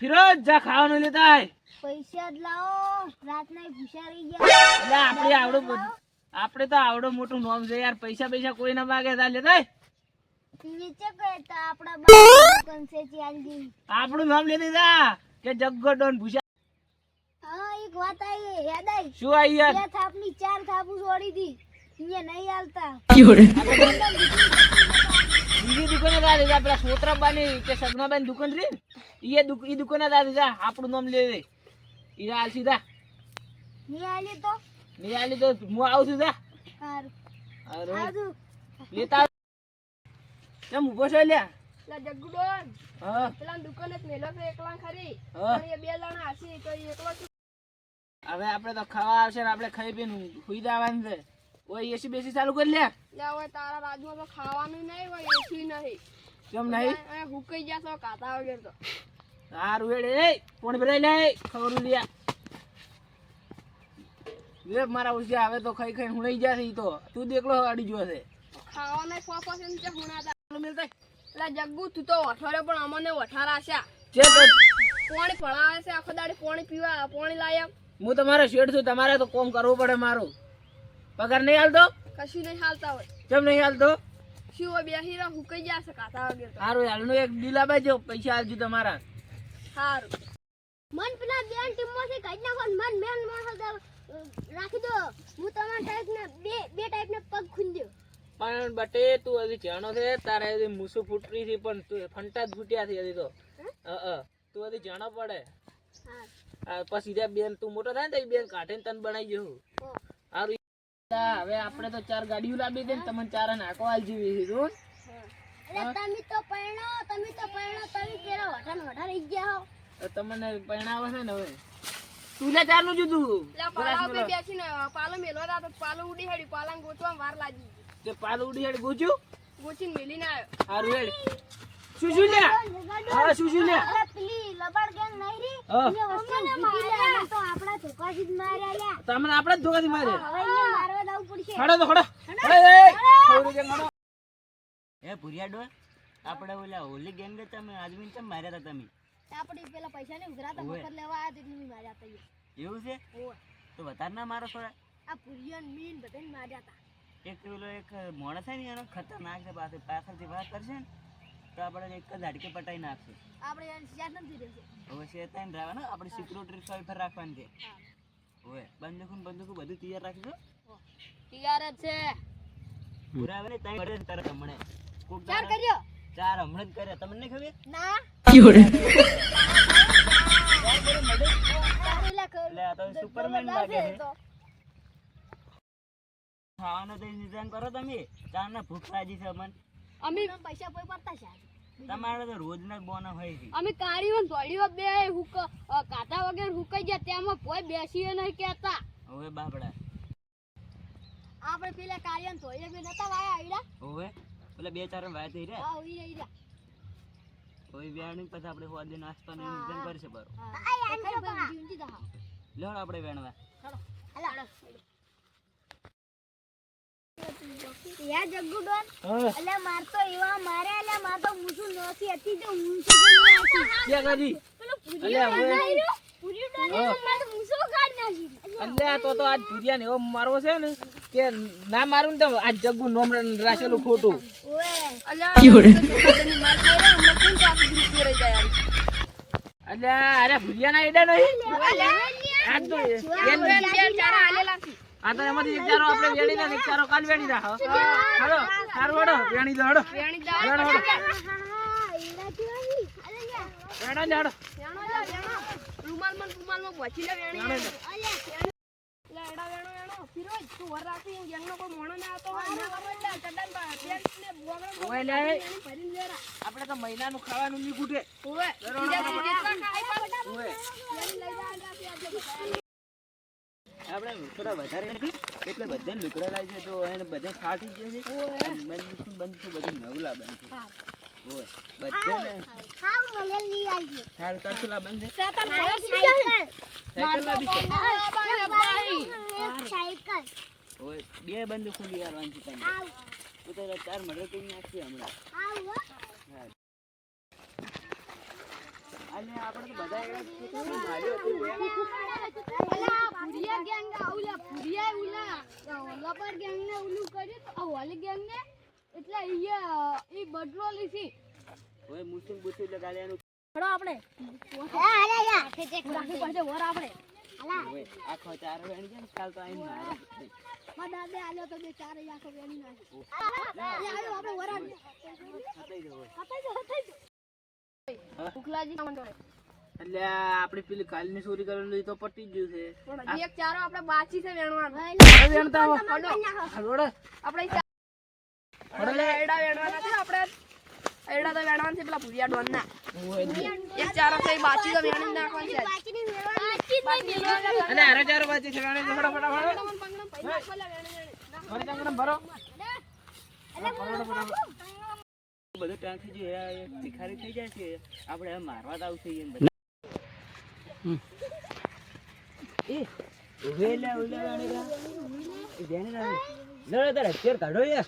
ફિરોજ જા ખાવાનું લેતા પૈસા જ લાવો. રાતના ભૂસા રહી ગયા. એટલે આપણે આવડું બધું આપણે તો આવડો મોટું નોમ છે યાર. પૈસા પૈસા કોઈ ના માગે તા લેતા. નીચે કહેતા આપણા ચાલજી આપણું નામ લે દીધા કે જગ્ગો ડોન ભૂસા હા એક વાત આવી યાદ આવી શું આઈ યાર? થાપની ચાર થાપુ છોડી દી. અહીંયા નહીં હાલતા. બીજી દુકાને જા જા પેલા સોત્રાબાની કે સગનાબાની દુકાન રી એ એ દુક ઈ દુકાને જા જા આપણું નામ લે ઈ હાલ સીધા. હાલી તો. હાલી તો હું આવું છું જા. સારું લેતા. કેમ ઊભો છો લ્યા? પેલા જગ્ગુડોન હા. પેલા દુકાને જ મેલો છે એકલા ખરી. બે જણા હશે તો એ એકલો હવે આપણે તો ખાવા આવશે ને આપણે ખાઈ પીને સુઈ જવાનું છે. ઓય એસી બેસી ચાલુ કરી લે. લે ઓય તારા રાજમાં તો ખાવાનું નહીં હોય એસી નહીં. કેમ નહીં? એ હુકાઈ ગયા છો કાતા વગર તો. સારું હેડે એ કોણ ભરાઈ લે ખબર લ્યા લે મારા ઉસ્યા હવે તો ખાઈ ખાઈ હુણાઈ જશે ઈ તો. તું દેખલો અડી ગયો છે. ખાવાના ફોફા છે ને તે. હુણાતા મિલતા એટલે જગ્ગુ તું તો વઠારે પણ અમને વઠારા છે. જે તો પાણી ભણાવે છે આખો દાડી પાણી પીવા પાણી લાયા. હું તમારો શેઠ છું તમારે તો કોમ કરવું પડે મારું. પગાર નહીં હાલતો? કશું નહીં હાલતા હોય. કેમ નહીં હાલતો? શું હોય બેસી રહ્યા હુકાઈ છે કાતા વગર સારું હાલનું એક ડીલ આપજો પૈસા હાલજો તમારા. સારું મન પેલા બેન ટીમમાંથી કાઢી નાખો મન મેન મોણસ રાખી દો. હું તમારા ટાઈપના બે બે ટાઈપના પગ ખૂંદ્યો પણ બટે તું હજી જાણો છે તારે હજી મૂસું ફૂટરી છે પણ તું ફંટા જ ફૂટ્યા છે હજી તો. તું હજી જાણો પડે. પછી ત્યાં બેન તું મોટો થાય ને તો બેન કાઢીને તને બનાવી જવું સારું હવે આપણે તો ચાર ગાડીઓ લાવી દે ને તમને ચાર નાખો હાલ જીવી દીધું તમે તો પરણો તમે તો પરણો તમે કેરા વઠાણ વઠા રહી ગયા હો. તો તમને પરણાવે છે ને હવે. તું લે ચારનું જુદું. પેલા પાલા ઉપર બેસીને પાલો મેલો તો પાલો ઉડી હેડી પાલા ગોચવા વાર લાગી તે પાલો ઉડી હેડ ગોચ્યું? ગોચીને મેલીને આવ્યો. હારું હેડ. શું શું લે? હા શું શું લે? અરે પેલી લબાડ ગેંગ નહીં રી હા વસ્તુ ઊભી તો આપણા ધોકાથી જ માર્યા લ્યા. તમને આપણે જ ધોકાથી મારે હવે અહીંયા મારવા જવું પડશે. ખડો તો ખડો ખડો એ ખડો એ ભુરિયા ડોન આપણે ઓલા હોલી ગેંગ ને તમે આદમી કેમ માર્યા હતા તમે? આપણે પેલા પૈસા ને ઉઘરાતા. મફત લેવા આયા તેથી માર્યા હતા એવું છે? તો વધારે ના મારો થોડા આ પુરિયન મીન બધાને માર્યા હતા એક પેલો એક મોણસ છે ને એનો ખતરનાક છે પાસે પાછળથી વાત કરશે ને. તો આપણે એક જ હાડકે પટાઈ નાખશું. આપણે યાદ નથી રહેશે હવે શેતાન ને આપણે સિક્યુરિટી સોય પર રાખવાની છે. હવે બંદૂકું બંદૂકું બધું તૈયાર રાખજો. તૈયાર જ છે. પૂરા આવે ને? ત્યાં પડે ને તરત હમણે. ચાર કર્યો. ચાર હમણે જ કર્યા. તમને નહીં ખબર? ના. તો સુપરમેન લાગે છે. ખાવાનો તો નિજામ કરો તમે. ચાર ના ભૂખ લાગી છે અમને. અમે પૈસા કોઈ પડતા છે તમારે તો રોજના બોના હોય છે. અમે કાઢીઓ દોડીઓ બે હુક કાતા વગર હુકાઈ ગયા તેમાં કોઈ બેસીએ નહીં કહેતા. હવે બાપડા. આપણે પેલા કાર્યન તો એ બે નતા વાયા આઈડા હવે? પેલા બે ચાર વાયા થઈ રહ્યા? આ ઉઈ રહી રહ્યા. હવે વેણી પછી આપણે હોદે નાસ્તા ને નિજામ કરશે બરો લેવડ આપણે વેણવા. હાલો. યા માર તો એવા મારે એટલે માર તો મૂછું નોતી હતી તો ઊંચી ગઈ નાખી ક્યાં ગાજી. હવે પૂરી ડોન માર તો મૂછું કાઢ નાખી? અલ્યા તો તો આજ ભુરિયાને એવો મારવો છે ને કે ના મારું ને તો આજ જગ્ગુ નોમ રાખેલું ખોટું. ઓએ અરે ભુરિયાના એડા નહીં? આજ તો એમ ચારા હાલેલા છે. આ તો એમાંથી એક ચારો આપણે વેણી દે ને એક ચારો કાલ વેણી રાખો હાલો સારું હડો વેણી દો હડો વેણી હડો હડો યા વેણો ને હડો રૂમાલમાં રૂમાલમાં બચી લે વેણી. ને. લે, એડા વેણો, વેણો. ફિરોજ, તું વર રાખી, એમ ગેંગનો કોઈ મોણો ના આવતો હોય, ના ખબર લે, ચડન બા- બેલ્ટ ને બોગડો ઓય લે ભરી લે આપણે તો મહિનાનું ખાવાનું નહીં ખૂટે ઓય વેણી લઈ જાય, એટલે આપણે આજે બધા આપણે થોડા વધારે નથી એટલે બધા લુકડા લાવી છે તો એને બધા ફાટી જાય છે. બંધ ને બધું નવલા બંધ છે. બંધ છે? છે. બે બંદૂક ખુલી આવવાની છે ચાર મળે કરી નાખી હમણાં આવ આ અને આપણે તો બધા એવા કેટલું. માર્યો હતો. અલા, ભુરિયા gang ના ઓલા ઓલા, પર ગેંગ ને ઓલું કર્યું તો આ ગેંગ ને એટલે ઈ, અ, ઈ બદલો લીધી ઓય મુસ્લિમ બુસી લગાડે એનું હળો આપણે. રાખી પાસે વર આપણે. હવે આખો ચાર વેણી જાય કાલ તો આઈને મારે. છે. માં દાદે આલ્યો તો બે ચાર આખો વેણી નાખી આપણે વર દો, હટાઈ દો. ઉખલાજી એટલે આપણી પેલી કાલની ચોરી કરેલી તો પટી ગયું છે. પણ એક ચારો આપણે બાકી છે વેણવાનો. વેણતા આવો. આપણે ઈ એડા વેણવાના છે આપણે એડા તો વેણવાના છે પેલા ભુરિયા ડોનના. એક ચારો છે બાચી તો વેણી નાખવાની. અને ચાર વેણે ફટાફટ, ફટાફટ. ભરી. ફટાફટ. બધું ટાંકી જો એ ભિખારી થઈ જાય છે, આપણે હવે મારવા જ આવશે એમ બધા. એ, ઉભે લે ઉલે વેણી રા. એ વેણી રા. લે લે તારે અત્યારે કાઢો યાર